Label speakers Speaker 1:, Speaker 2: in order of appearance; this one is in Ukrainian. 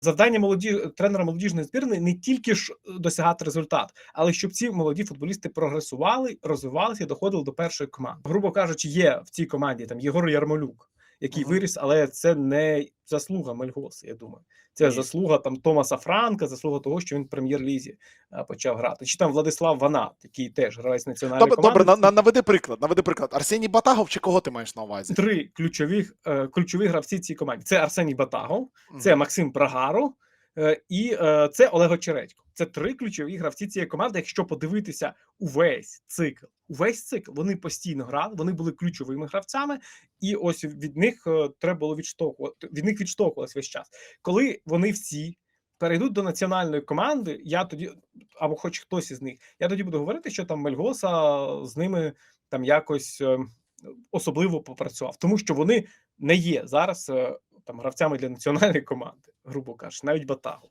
Speaker 1: Завдання молоді тренера молодіжної збірної не тільки ж досягати результат, але щоб ці молоді футболісти прогресували, розвивалися доходили до першої команди. Грубо кажучи, є в цій команді там Єгор Ярмолюк, який
Speaker 2: Мгм.
Speaker 1: виріс, але це не заслуга Мельгоса. Я думаю, це
Speaker 2: Ні.
Speaker 1: заслуга там Томаса Франка, заслуга того, що він в прем'єр-лізі е, почав грати. Чи там Владислав Ванат, який теж гравець національної
Speaker 2: Добре,
Speaker 1: команди.
Speaker 2: добре на, на, наведи приклад. Наведи приклад. Арсеній Батагов чи кого ти маєш на увазі?
Speaker 1: Три ключові, е, ключові гравці в цій команді: це Арсеній Батагов, це Максим Прагаро е, і це Олег Очередько. Це три ключові гравці цієї команди. Якщо подивитися увесь цикл, увесь цикл вони постійно грали, вони були ключовими гравцями, і ось від них е, треба було відштовхувати. Від них відштовхувалось весь час. Коли вони всі перейдуть до національної команди, я тоді або хоч хтось із них, я тоді буду говорити, що там Мельгоса з ними там якось е, особливо попрацював, тому що вони не є зараз е, там гравцями для національної команди, грубо кажучи, навіть Батагов.